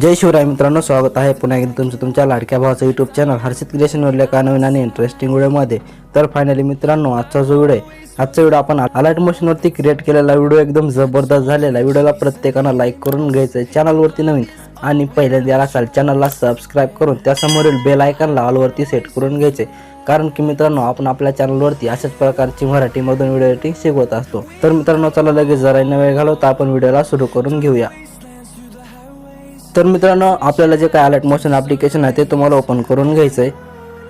जय शिवराय मित्रांनो स्वागत आहे पुन्हा एकदा तुमचं तुमच्या लाडक्या भावाचं यूट्यूब चॅनल हर्षित क्रिएशनवरल्या एका नवीन आणि इंटरेस्टिंग व्हिडिओमध्ये. तर फायनली मित्रांनो आजचा जो व्हिडिओ आहे आजचा व्हिडिओ आपण अलर्ट मोशनवरती क्रिएट केलेला व्हिडिओ एकदम जबरदस्त झालेला व्हिडिओला प्रत्येकानं लाईक करून घ्यायचं आहे. चॅनलवरती नवीन आणि पहिल्यांदा असाल चॅनलला सबस्क्राईब करून त्यासमोरील बेल आयकनला ऑलवरती सेट करून घ्यायचे कारण की मित्रांनो आपण आपल्या चॅनलवरती अशाच प्रकारची मराठीमधून व्हिडिओ एडिटिंग शिकवत असतो. तर मित्रांनो चला लगेच जरा न वेळ घालवता. आपण व्हिडिओला सुरू करून घेऊया. तर मित्रांनो आपल्याला जे काय अलर्ट मोशन ॲप्लिकेशन आहे ते तुम्हाला ओपन करून घ्यायचं आहे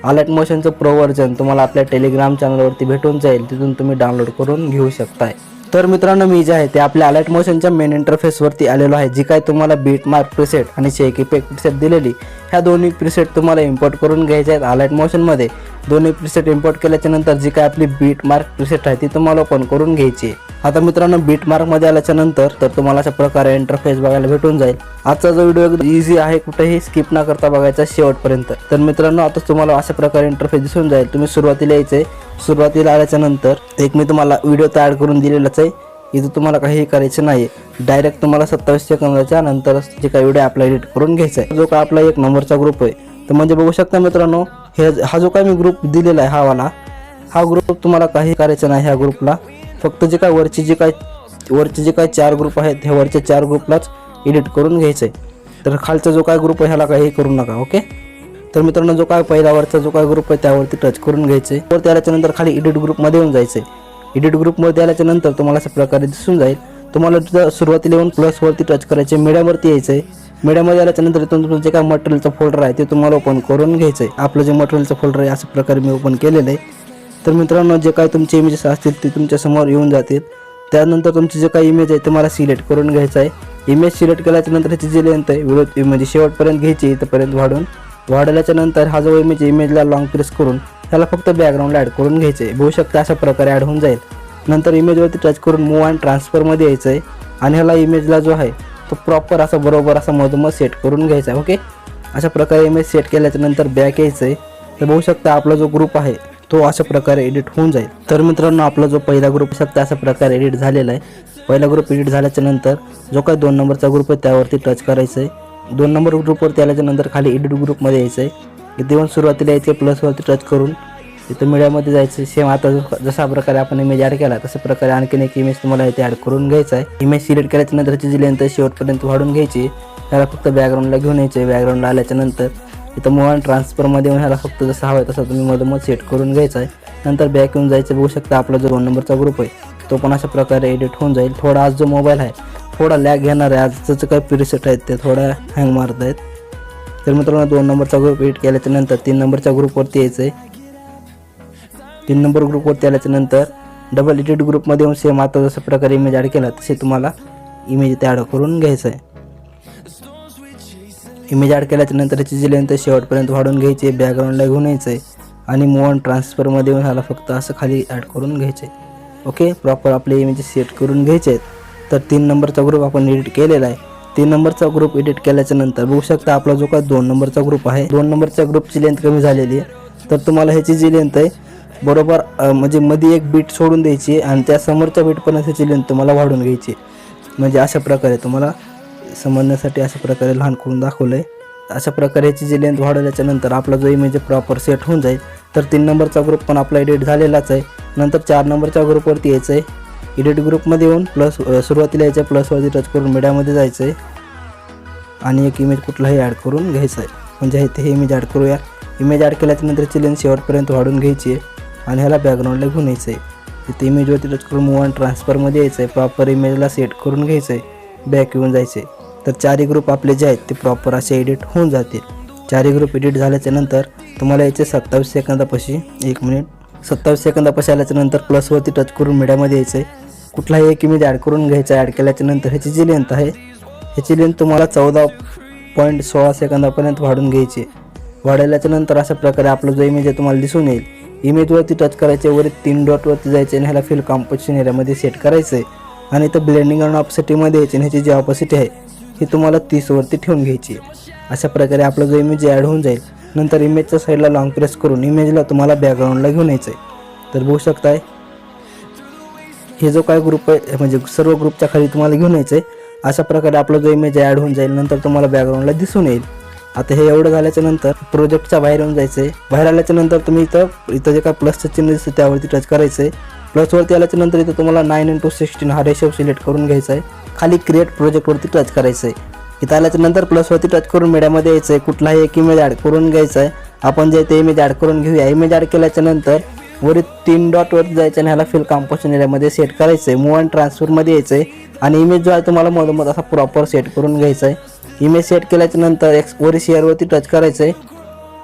अलर्ट मोशनचं प्रो व्हर्जन तुम्हाला आपल्या टेलिग्राम चॅनलवरती भेटून जाईल. तिथून तुम्ही डाउनलोड करून घेऊ शकताय. तर मित्रांनो मी जे आहे ते आपल्या अलर्ट मोशनच्या मेन इंटरफेसवरती आलेलो आहे जी काय तुम्हाला बीट मार्क प्रिसेट आणि शेक इफेक्ट प्रिसेट दिलेली ह्या दोन्ही प्रिसेट तुम्हाला इम्पोर्ट करून घ्यायचे आहेत अलर्ट मोशनमध्ये दोन्ही प्रिसेट इम्पोर्ट केल्याच्यानंतर जी काय आपली बीट मार्क प्रिसेट आहे ती तुम्हाला ओपन करून घ्यायची आहे. आता मित्रांनो बीट मार्कमध्ये आल्याच्यानंतर तर तुम्हाला अशा प्रकारे इंटरफेस बघायला भेटून जाईल. आजचा जो व्हिडिओ एकदम इझी आहे कुठेही स्किप न करता बघायचा शेवटपर्यंत. तर मित्रांनो आता तुम्हाला अशा प्रकारे इंटरफेस दिसून जाईल. तुम्ही सुरुवातीला यायचे सुरुवातीला आल्याच्यानंतर एक मी तुम्हाला व्हिडिओ तयार करून दिलेलाच आहे. इथं तुम्हाला काहीही करायचं नाही डायरेक्ट तुम्हाला सत्तावीस सेकंदाच्या नंतर जे काही व्हिडिओ आपला एडिट करून घ्यायचा आहे जो का आपला एक नंबरचा ग्रुप आहे. तर म्हणजे बघू शकता मित्रांनो हे हा जो काय मी ग्रुप दिलेला आहे हा वाला हा ग्रुप तुम्हाला काही करायचा नाही ह्या ग्रुपला फक्त जे काय वरचे जे काय वरचे जे काय चार ग्रुप आहेत ह्या वरच्या चार ग्रुपलाच एडिट करून घ्यायचं आहे तर खालचा जो काय ग्रुप आहे ह्याला काही करू नका ओके तर मित्रांनो जो काय पहिल्यावरचा जो काय ग्रुप आहे त्यावरती टच करून घ्यायचे. तर त्याच्यानंतर खाली एडिट ग्रुपमध्ये येऊन जायचं. एडिट ग्रुपमध्ये आल्याच्यानंतर तुम्हाला अशा प्रकारे दिसून जाईल. तुम्हाला तिथं सुरुवातीला येऊन प्लसवरती टच करायचे मीडियावरती यायचं. आहे मीडियामध्ये आल्याच्यानंतर तुमचं जे काय मटेरियलचं फोल्डर आहे ते तुम्हाला ओपन करून घ्यायचं. आहे आपलं जे मटेरियलचं फोल्डर आहे अशा प्रकारे मी ओपन केलेलं आहे. तर मित्रांनो जे काय तुमचे इमेजेस असतील ते तुमच्यासमोर येऊन जातील. त्यानंतर तुमची जे काही इमेज आहे ते मला सिलेक्ट करून घ्यायचं आहे. इमेज सिलेक्ट केल्याच्यानंतर ह्याची जी लेंथ आहे व्हिडिओ म्हणजे शेवटपर्यंत घ्यायची इथंपर्यंत वाढून. वाढवल्याच्या नंतर हा जो इमेज इमेजला लॉंग प्रेस करून त्याला फक्त बॅकग्राऊंडला ॲड करून घ्यायचं. आहे बघू शकता अशा प्रकारे ॲड होऊन जाईल. नंतर इमेजवरती टच करून मूव अँड ट्रान्सफरमध्ये यायचं आहे आणि ह्याला इमेजला जो आहे तो प्रॉपर असा बरोबर असा मधोमध सेट करून घ्यायचा आहे ओके अशा प्रकारे इमेज सेट केल्याच्यानंतर बॅक यायचं आहे तर बघू शकता आपला जो ग्रुप आहे तो अशा प्रकारे एडिट होऊन जाईल. तर मित्रांनो आपला जो पहिला ग्रुप शकता अशा प्रकारे एडिट झालेला आहे. पहिला ग्रुप एडिट झाल्याच्यानंतर जो काही दोन नंबरचा ग्रुप आहे त्यावरती टच करायचं आहे दोन नंबर ग्रुपवरती आल्याच्यानंतर खाली एडिट ग्रुपमध्ये यायचं आहे इथे येऊन सुरुवातीला यायचं प्लसवरती टच करून. इथं मीडियामध्ये जायचं सेम आता जशा प्रकारे आपण इमेज ॲड केला तशा प्रकारे आणखीन एक इमेज तुम्हाला इथे ॲड करून घ्यायचा आहे इमेज सिलेक्ट केल्याच्यानंतर तिची लेंथ शेवटपर्यंत वाढून घ्यायची. त्याला फक्त बॅकग्राऊंडला घेऊन यायचं आहे बॅकग्राऊंडला आल्याच्यानंतर इथं मोबाईल ट्रान्सफरमध्ये येऊन ह्याला फक्त जसं हवं आहे तसं तुम्ही मधोमध सेट करून घ्यायचा आहे नंतर बॅक येऊन जायचं. बघू शकता आपला जो दोन नंबरचा ग्रुप आहे तो पण अशा प्रकारे एडिट होऊन जाईल. थोडा आज जो मोबाईल आहे थोडा लॅग घेणार आहे. आजचं काय प्रिसेट आहेत ते थोडा हँग मारत आहेत. तर मित्रांनो दोन नंबरचा ग्रुप एडिट केल्याच्यानंतर तीन नंबरच्या ग्रुपवरती यायचं आहे. तीन नंबर ग्रुपवरती आल्याच्यानंतर डबल एडिट ग्रुपमध्ये येऊन सेम आता जसं प्रकारे इमेज ॲड केला तसे तुम्हाला इमेज इथे ॲड करून घ्यायचं आहे. इमेज ॲड केल्याच्यानंतर याची जी लेंथ शेवटपर्यंत वाढवून घ्यायची आहे बॅकग्राऊंडला घेऊन यायचं आहे. आणि मोहन ट्रान्सफरमध्ये येऊन ह्याला फक्त असं खाली ॲड करून घ्यायचे ओके प्रॉपर आपले इमेज सेट करून घ्यायचे आहेत. तर तीन नंबरचा ग्रुप आपण एडिट केलेला आहे. तीन नंबरचा ग्रुप एडिट केल्याच्यानंतर बघू शकता आपला जो काय दोन नंबरचा ग्रुप आहे दोन नंबरच्या ग्रुपची लेंथ कमी झालेली आहे. तर तुम्हाला ह्याची जी लेंथ आहे बरोबर म्हणजे मध्ये एक बीट सोडून द्यायची आणि त्या समोरच्या बीटपर्यंत ह्याची लेंथ तुम्हाला वाढून घ्यायची. आहे. म्हणजे अशा प्रकारे तुम्हाला समजण्यासाठी अशा प्रकारे लहान करून दाखवलं आहे अशा प्रकारे ह्याची जी लेंथ वाढवल्याच्या नंतर आपला जो इमेज प्रॉपर सेट होऊन जाईल. तर तीन नंबरचा ग्रुप पण आपला एडिट झालेलाच आहे. नंतर चार नंबरच्या ग्रुपवरती यायचं आहे एडिट ग्रुपमध्ये येऊन प्लस सुरुवातीला यायचं प्लसवरती टच करून मीडियामध्ये जायचं आहे. आणि एक इमेज कुठलाही ॲड करून घ्यायचं आहे. म्हणजे इथे हे इमेज ॲड करूया. इमेज ॲड केल्याच्यानंतर लेन्स शेवटपर्यंत वाढून घ्यायची आहे. आणि ह्याला बॅकग्राऊंडला घेऊन यायचं आहे. इथे इमेजवरती टच करून मूव ट्रान्सफरमध्ये यायचं आहे. प्रॉपर इमेजला सेट करून घ्यायचं आहे. बॅक येऊन जायचं आहे. तर चारही ग्रुप आपले जे आहेत ते प्रॉपर असे एडिट होऊन जातील. चारही ग्रुप एडिट झाल्याच्यानंतर तुम्हाला याचे सत्तावीस सेकंदापाशी एक मिनिट सत्तावीस सेकंदापाशी आल्याच्यानंतर प्लसवरती टच करून मीडियामध्ये यायचं आहे. कुठलाही एक इमेज ॲड करून घ्यायचा ॲड केल्याच्यानंतर ह्याची जी लेंथ आहे ह्याची लेंथ तुम्हाला चौदा पॉईंट सोळा सेकंदापर्यंत वाढून घ्यायची आहे. वाढवल्याच्या नंतर अशा प्रकारे आपला जो इमेज आहे तुम्हाला दिसून येईल. इमेजवरती टच करायचे वरती तीन डॉटवरती जायचे आणि ह्याला फिल कॉम्पोजिशन एरियामध्ये सेट करायचं आहे आणि इथं ब्लेंडिंग आणि ऑपॉसिटीमध्ये यायची आणि ह्याची जी ऑपॉसिटी आहे ही तुम्हाला तीसवरती ठेवून घ्यायची आहे. अशा प्रकारे आपला जो इमेज ॲड होऊन जाईल. नंतर इमेजच्या साईडला लॉंग प्रेस करून इमेजला तुम्हाला बॅकग्राऊंडला घेऊन यायचं आहे तर बघू शकताय हे जो काय ग्रुप आहे म्हणजे सर्व ग्रुपच्या खाली तुम्हाला घेऊन यायचं आहे अशा प्रकारे आपला जो इमेज ॲड होऊन जाईल. नंतर तुम्हाला बॅकग्राऊंडला दिसून येईल. आता हे एवढं झाल्याच्यानंतर प्रोजेक्टच्या बाहेर येऊन जायचं आहे बाहेर आल्याच्यानंतर तुम्ही इथं इथं जे काय प्लसचं चिन्ह दिसतं त्यावरती टच करायचं आहे प्लसवरती आल्याच्यानंतर इथं तुम्हाला नाईन इंटू सिक्स्टीन हा रेशो सिलेक्ट करून घ्यायचा आहे खाली क्रिएट प्रोजेक्टवरती टच करायचं आहे इथं आल्याच्यानंतर प्लसवरती टच करून मीडियामध्ये यायचं आहे कुठलाही एक इमेज ॲड करून घ्यायचा आहे आपण जे ते इमेज ॲड करून घेऊया इमेज ॲड केल्याच्यानंतर वरील तीन डॉटवरती जायचं आणि ह्याला फिल कॉम्पोजिशन एरियामध्ये सेट करायचं आहे मूव अँड ट्रान्सफरमध्ये यायचं आहे आणि इमेज जो आहे तुम्हाला मधोमध असा प्रॉपर सेट करून घ्यायचा आहे इमेज सेट केल्याच्यानंतर एक्स वरी शेअरवरती टच करायचं आहे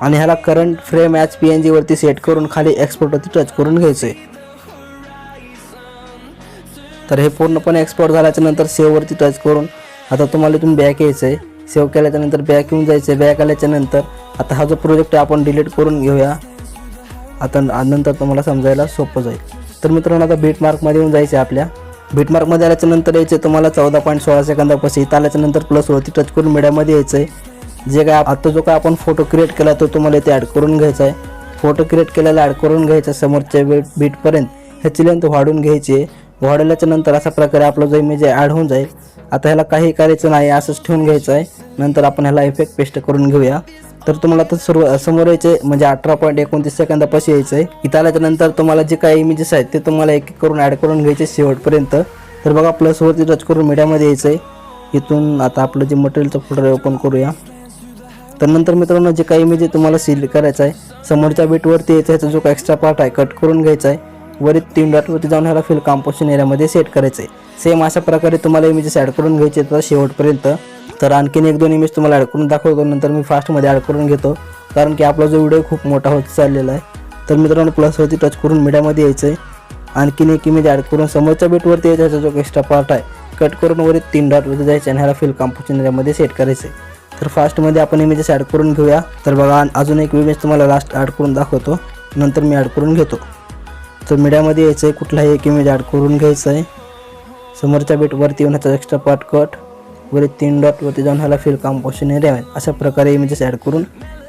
आणि ह्याला current frame H P N जीवरती set करून खाली एक्सपोर्टवरती टच करून घ्यायचं आहे तर हे पूर्णपणे एक्सपोर्ट झाल्याच्यानंतर सेववरती टच करून आता तुम्हाला इथून बॅक यायचं आहे सेव्ह केल्याच्यानंतर बॅक येऊन जायचं आहे बॅक आल्याच्यानंतर आता हा जो प्रोजेक्ट आहे आपण डिलीट करून घेऊया. आता नंतर तुम्हाला समजायला सोपं जाईल. तर मित्रांनो आता बीट मार्कमध्ये येऊन जायचं आहे आपल्या बीटमार्कमध्ये आल्याच्यानंतर आल्याच्यानंतर तुम्हाला चौदा पॉईंट सोळा सेकंदापासून इथं आल्याच्यानंतर प्लसवरती टच करून मीडियामध्ये यायचं आहे जे काय आता जो काय आपण फोटो क्रिएट केला तो तुम्हाला इथे ॲड करून घ्यायचा आहे फोटो क्रिएट केलेला ॲड करून घ्यायचा समोरच्या बीट बीटपर्यंत ह्याची लेंथ वाढून घ्यायची. आहे वाढवल्याच्या नंतर अशा प्रकारे आपला जो इमेज आहे ॲड होऊन जाईल. आता ह्याला काही करायचं नाही असंच ठेवून घ्यायचं आहे नंतर आपण ह्याला इफेक्ट पेस्ट करून घेऊया. तर तुम्हाला आता सर्व समोर यायचे म्हणजे अठरा पॉईंट एकोणतीस सेकंदापाशी यायचं आहे इथं आल्याच्यानंतर तुम्हाला जे काही इमेजेस आहेत ते तुम्हाला एक एक करून ॲड करून घ्यायचे शेवटपर्यंत. तर बघा प्लसवरती टच करून मीडियामध्ये यायचं आहे इथून आता आपलं जे मटेरियलचं फोल्डर ओपन करूया. तर नंतर मित्रांनो जे काही इमेज तुम्हाला सिलेक्ट करायचं आहे. समोरच्या बीटवरती यायचं ह्याचा जो का एक्स्ट्रा पार्ट आहे कट करून घ्यायचा आहे. वरील तीन डॉटवरती जाऊन ह्याला फिल कॉम्पोजिशन एरियामध्ये सेट करायचं आहे सेम अशा प्रकारे तुम्हाला इमेजेस ॲड करून घ्यायचे तर शेवटपर्यंत. तर आणखीन एक दोन इमेज तुम्हाला ॲड करून दाखवतो नंतर मी फास्टमध्ये ॲड करून घेतो. कारण की आपला जो व्हिडिओ खूप मोठा होत चाललेला आहे. तर मित्रांनो प्लसवरती टच करून मीडियामध्ये यायचं आहे आणखीन एक इमेज ॲड करून समोरच्या बीटवरती यायचा ह्याचा जो एक्स्ट्रा पार्ट आहे कट करून वरील तीन डॉटवरती जायचं आणि ह्याला फिल कॉम्पोजिशन एरियामध्ये सेट करायचं आहे तर फास्टमध्ये आपण इमेजेस ॲड करून घेऊया. तर बघा अजून एक इमेज तुम्हाला लास्ट ॲड करून दाखवतो. नंतर मी ॲड करून घेतो. तर मीडियामध्ये यायचं आहे कुठलाही एक इमेज ॲड करून घ्यायचं आहे समोरच्या बीटवरती येऊन ह्याचा एक्स्ट्रा पार्ट कट वरी तीन डॉटवरती जाऊन ह्याला फिल कॉम्पोशन एरिया आहे. अशा प्रकारे इमेजेस ॲड करून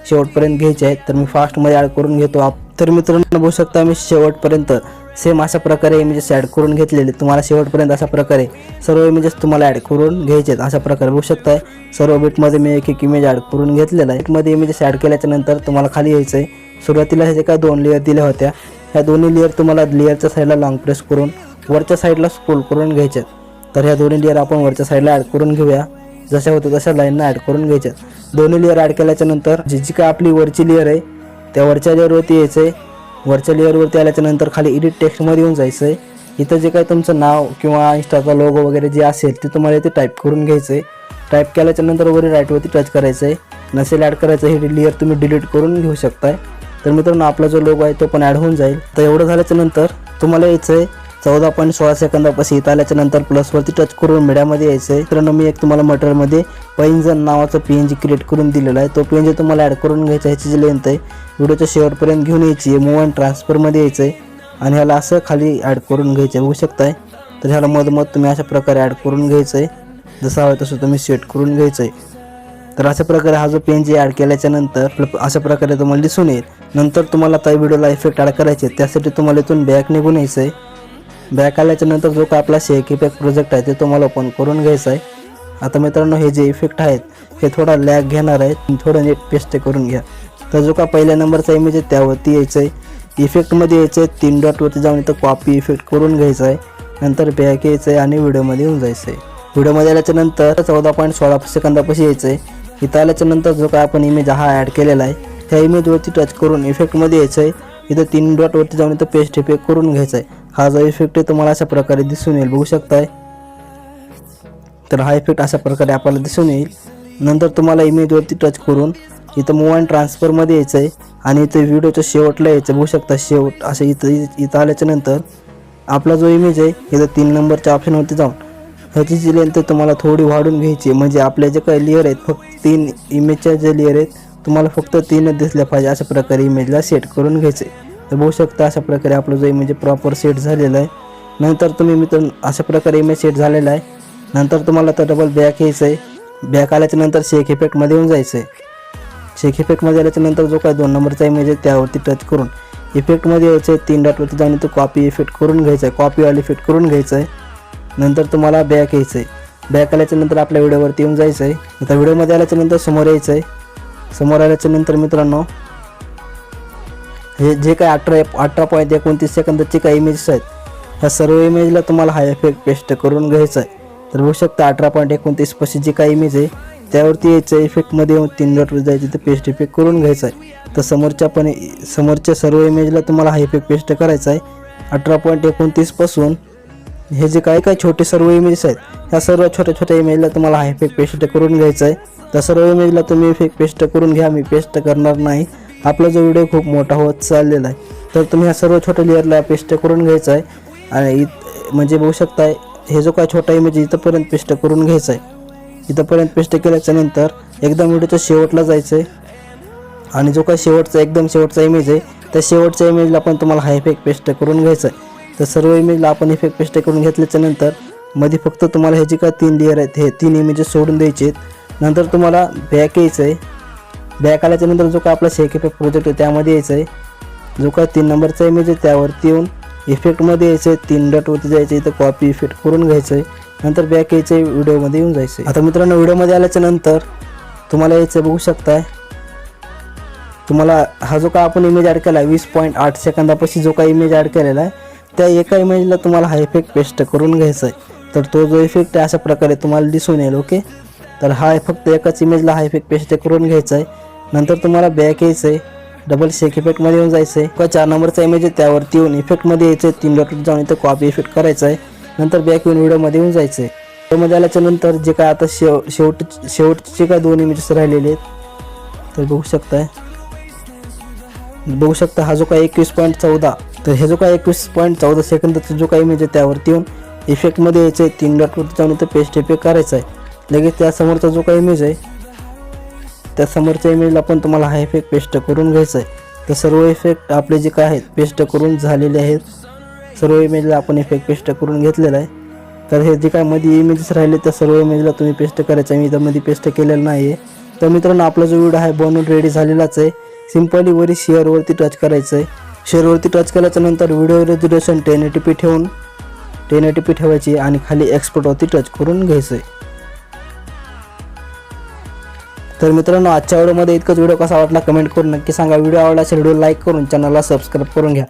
शेवटपर्यंत घ्यायचे आहेत. तर मी फास्टमध्ये ॲड करून घेतो. आप तर मित्रांनो बघू शकता मी शेवटपर्यंत सेम अशा प्रकारे इमेजेस ॲड करून घेतलेले तुम्हाला शेवटपर्यंत अशा प्रकारे सर्व इमेजेस तुम्हाला ॲड करून घ्यायचे आहेत. अशा प्रकारे बघू शकताय सर्व बीटमध्ये मी एक एक इमेज ॲड करून घेतलेला आहे. बीटमध्ये इमेजेस ॲड केल्याच्यानंतर तुम्हाला खाली यायचं आहे सुरुवातीला ह्याचे काय दोन लेअर दिल्या होत्या. ह्या दोन्ही लेअर तुम्हाला लेअरच्या साईडला लॉंग प्रेस करून वरच्या साईडला स्क्रोल करून घ्यायच्यात तर ह्या दोन्ही लेअर आपण वरच्या साईडला ॲड करून घेऊया. जशा होत्या तशा लाईनना ॲड करून घ्यायच्यात दोन्ही लेअर ॲड केल्याच्यानंतर जी जी काय आपली वरची लेअर आहे त्या वरच्या लेअरवरती यायचं आहे. वरच्या लेअरवरती आल्याच्यानंतर खाली एडिट टेक्स्टमध्ये येऊन जायचं आहे. इथं जे काही तुमचं नाव किंवा इंस्टाचा लोगो वगैरे जे असेल ते तुम्हाला इथे टाईप करून घ्यायचं आहे. टाईप केल्याच्यानंतर वरील राईटवरती टच करायचं आहे. नसेल ॲड करायचं हे लेअर तुम्ही डिलीट करून घेऊ शकताय. तर मित्रांनो आपला जो लोगो आहे तो पण ॲड होऊन जाईल. तर एवढं झाल्याच्यानंतर तुम्हाला यायचं आहे चौदा पॉईंट सोळा सेकंदापासून इथं आल्याच्यानंतर प्लसवरती टच करून मीडियामध्ये यायचं आहे मित्रांनो मी एक तुम्हाला मटेरियलमध्ये पैंजन नावाचं पी एन जी क्रिएट करून दिलेला आहे. तो पी एन जी तुम्हाला ॲड करून घ्यायचा ह्याची जी लेंथ आहे व्हिडिओच्या शेवटपर्यंत घेऊन यायची आहे. मूव अँड ट्रान्सफरमध्ये यायचं आहे आणि ह्याला असं खाली ॲड करून घ्यायचं आहे बघू शकताय? तर ह्याला मधमध तुम्ही अशा प्रकारे ॲड करून घ्यायचं आहे जसं हवं तसं तुम्ही सेट करून घ्यायचं आहे तर अशा प्रकारे हा जो पेन जे ॲड केल्याच्यानंतर प्ल- अशा प्रकारे तुम्हाला दिसून येईल. नंतर तुम्हाला त्या व्हिडिओला इफेक्ट ॲड करायचे त्यासाठी तुम्हाला इथून बॅक निघून यायचं आहे. बॅक आल्याच्यानंतर जो काय आपला शेक इफेक्ट प्रोजेक्ट आहे ते तुम्हाला ओपन करून घ्यायचं आहे. आता मित्रांनो हे जे इफेक्ट आहेत हे थोडा लॅग घेणार आहे. थोडं नीट पेस्ट करून घ्या. तर जो का पहिल्या नंबरचा इमेज आहे त्यावरती यायचं आहे. इफेक्टमध्ये यायचं आहे तीन डॉटवरती जाऊन इथं कॉपी इफेक्ट करून घ्यायचं आहे. नंतर बॅक यायचं आहे आणि व्हिडिओमध्ये येऊन जायचं आहे. व्हिडिओमध्ये आल्याच्यानंतर चौदा पॉईंट सोळा सेकंदापाशी यायचं आहे. इथं आल्याच्यानंतर जो काय आपण इमेज हा ॲड केलेला आहे त्या इमेजवरती टच करून इफेक्टमध्ये यायचं आहे इथं तीन डॉटवरती जाऊन इथं पेस्ट इफेक्ट करून घ्यायचा आहे हा जो इफेक्ट आहे तुम्हाला अशा प्रकारे दिसून येईल बघू शकताय. तर हा इफेक्ट अशा प्रकारे आपल्याला दिसून येईल. नंतर तुम्हाला इमेजवरती टच करून इथं मूव अँड ट्रान्सफरमध्ये यायचं आहे आणि इथं व्हिडिओच्या शेवटला यायचं बघू शकता शेवट असं इथं इथं आल्याच्यानंतर. आपला जो इमेज आहे इथं तीन नंबरच्या ऑप्शनवरती जाऊन ह्याची जी लेंथ आहे तुम्हाला थोडी वाढून घ्यायची आहे. म्हणजे आपले जे काही लेअर आहेत फक्त तीन इमेजच्या जे लेअर आहेत तुम्हाला फक्त तीनच दिसल्या पाहिजे अशा प्रकारे इमेजला सेट करून घ्यायचे. तर बघू शकता अशा प्रकारे आपलं जो इमेज प्रॉपर सेट झालेला आहे. नंतर तुम्ही मित्र अशा प्रकारे इमेज सेट झालेला आहे. नंतर तुम्हाला तर डबल बॅक यायचं आहे. बॅक आल्याच्यानंतर शेक इफेक्टमध्ये येऊन जायचं आहे. शेक इफेक्टमध्ये आल्याच्यानंतर जो काय दोन नंबरचा इमेज आहे त्यावरती टच करून इफेक्टमध्ये यायचं आहे तीन डॉटवरती जाऊन तो कॉपी इफेक्ट करून घ्यायचा आहे. कॉपीवाला इफेक्ट करून घ्यायचं आहे. नंतर तुम्हाला बॅक यायचं आहे बॅक आल्याच्यानंतर आपल्या व्हिडिओवरती येऊन जायचं आहे आता व्हिडिओमध्ये आल्याच्यानंतर समोर यायचं आहे समोर आल्याच्यानंतर मित्रांनो हे जे काय अठरा अठरा पॉईंट एकोणतीस सेकंदाचे काही इमेजेस आहेत ह्या सर्व इमेजला तुम्हाला हा इफेक्ट पेस्ट करून घ्यायचा आहे तर बघू शकता अठरा पॉईंट एकोणतीस पशी जी काही इमेज आहे त्यावरती यायचं इफेक्टमध्ये येऊन तीन डॉटवर जायचं ते पेस्ट इफेक्ट करून घ्यायचा आहे तर समोरच्या पण समोरच्या सर्व इमेजला तुम्हाला हा इफेक्ट पेस्ट करायचा आहे अठरा पॉईंट एकोणतीसपासून हे जे काय काय छोटे सर्व इमेजेस आहेत ह्या सर्व छोट्या छोट्या इमेजला तुम्हाला हाय फेक पेस्ट करून घ्यायचं आहे त्या सर्व इमेजला तुम्ही फेक पेस्ट करून घ्या मी पेस्ट करणार नाही. आपला जो व्हिडिओ खूप मोठा होत चाललेला आहे. तर तुम्ही ह्या सर्व छोट्या लेअरला पेस्ट करून घ्यायचा आहे आणि इत म्हणजे बघू शकताय हे जो काय छोटा इमेज इथंपर्यंत पेस्ट करून घ्यायचा आहे इथंपर्यंत पेस्ट केल्याच्यानंतर एकदम व्हिडिओच्या शेवटला जायचं आहे आणि जो काय शेवटचा एकदम शेवटचा इमेज आहे त्या शेवटच्या इमेजला पण तुम्हाला हायफेक पेस्ट करून घ्यायचा आहे तर सर्व इमेजला आपण इफेक्ट पेस्ट करून घेतल्याच्या नंतर मध्ये फक्त तुम्हाला ह्याची काय तीन लेअर आहेत हे तीन इमेजेस सोडून द्यायचे आहेत. नंतर तुम्हाला बॅक यायचं आहे. बॅक आल्याच्यानंतर जो काय आपला शेक इफेक्ट प्रोजेक्ट आहे त्यामध्ये यायचं आहे. जो काय तीन नंबरचा इमेज आहे त्यावरती येऊन इफेक्टमध्ये यायचं आहे. तीन डॉटवरती जायचं इथं कॉपी इफेक्ट करून घ्यायचं आहे. नंतर बॅक यायचं आहे व्हिडिओमध्ये येऊन जायचं आहे. आता मित्रांनो व्हिडिओमध्ये आल्याच्यानंतर तुम्हाला यायचं बघू शकताय. तुम्हाला हा जो काय आपण इमेज ॲड केला आहे वीस पॉईंट आठ सेकंदापाशी जो का इमेज ॲड केलेला आहे त्या एका इमेजला तुम्हाला हा इफेक्ट पेस्ट करून घ्यायचा आहे तर तो जो इफेक्ट आहे अशा प्रकारे तुम्हाला दिसून येईल ओके तर हा फक्त एकाच इमेजला हा इफेक्ट पेस्ट करून घ्यायचा आहे नंतर तुम्हाला बॅक यायचं आहे डबल शेक इफेक्टमध्ये येऊन जायचं आहे किंवा चार नंबरचा इमेज आहे त्यावरती येऊन इफेक्टमध्ये यायचं आहे तीन डॉट जाऊन इथं कॉपी इफेक्ट करायचा आहे नंतर बॅक येऊन व्हिडिओमध्ये येऊन जायचं आहे व्हिडिओमध्ये आल्याच्यानंतर जे काय आता शेव शेवट शेवटचे काय दोन इमेजेस राहिलेले आहेत तर बघू शकताय. बघू शकता हा जो काय एकवीस पॉईंट चौदा तर हे जो काय एकवीस पॉईंट चौदा सेकंदाचा जो काही इमेज आहे त्यावरती येऊन इफेक्टमध्ये यायचं आहे. तीन डॉटवरती जाऊन इथं पेस्ट इफेक्ट करायचा आहे. लगेच त्यासमोरचा जो काही इमेज आहे त्या समोरच्या इमेजला पण तुम्हाला हा इफेक्ट पेस्ट करून घ्यायचा आहे. तर सर्व इफेक्ट आपले जे काय आहेत पेस्ट करून झालेले आहेत. सर्व इमेजला आपण इफेक्ट पेस्ट करून घेतलेला आहे. तर हे जे काय मध्ये इमेजेस राहिले त्या सर्व इमेजला तुम्ही पेस्ट करायचं आहे. मी इथं मध्ये पेस्ट केलेलं नाही आहे तर मित्रांनो आपला जो व्हिडिओ आहे बनवून रेडी झालेलाच आहे. सिम्पली वरी शेअरवरती टच करायचं आहे. शेअरवरती टच केल्याच्यानंतर video resolution ten eighty P ठेवून टेन एटी पी ठेवायची आणि खाली एक्सपोर्टवरती टच करून घ्यायचं आहे तर मित्रांनो आजच्या व्हिडिओमध्ये इतकंच. व्हिडिओ कसा वाटला कमेंट करून नक्की सांगा. व्हिडिओ आवडला असेल व्हिडिओ लाईक करून चॅनलला सबस्क्राईब करून घ्या.